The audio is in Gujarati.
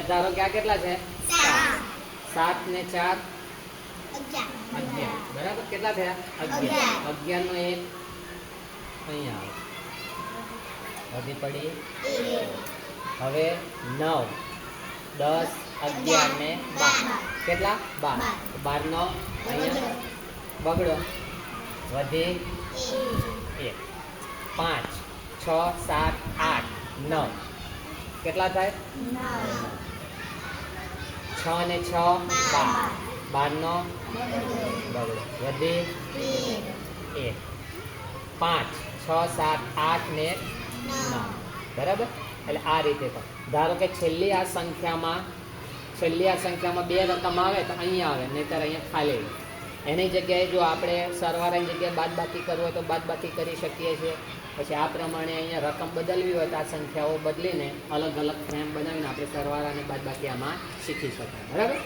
એટલે ધારો કે આ કેટલા છે? સાત. ને ચાર? અગિયાર. બરાબર? કેટલા થયા? અગિયાર. અગિયાર. નો એક અહીંયા આવે. વધી પડી હવે નવ. દસ અગિયાર ને બાર. કેટલા? બાર. બાર. બાર નો અહીંયા બગડો વધી એક. પાંચ છ સાત આઠ નવ. કેટલા થાય? છ ને છ, બાર. બાર નો બગડો વધી. એક. પાંચ. છ, સાત, આઠ ને નવ. બરાબર? એટલે આ રીતે પણ ધારો કે છેલ્લી આ સંખ્યામાં, છેલ્લી આ સંખ્યામાં બે રકમ આવે તો અહીંયા આવે, નહીંતર અહીંયા ખાલી એની જગ્યાએ જો આપણે સરવાળાની જગ્યાએ બાદબાકી કરવું હોય તો બાદબાકી કરી શકીએ છીએ. પછી આ પ્રમાણે અહીંયા રકમ બદલવી હોય તો આ સંખ્યાઓ બદલીને અલગ અલગ ફ્રેમ બનાવીને આપણે સરવાળા અને બાદબાકી આમાં શીખી શકાય. બરાબર.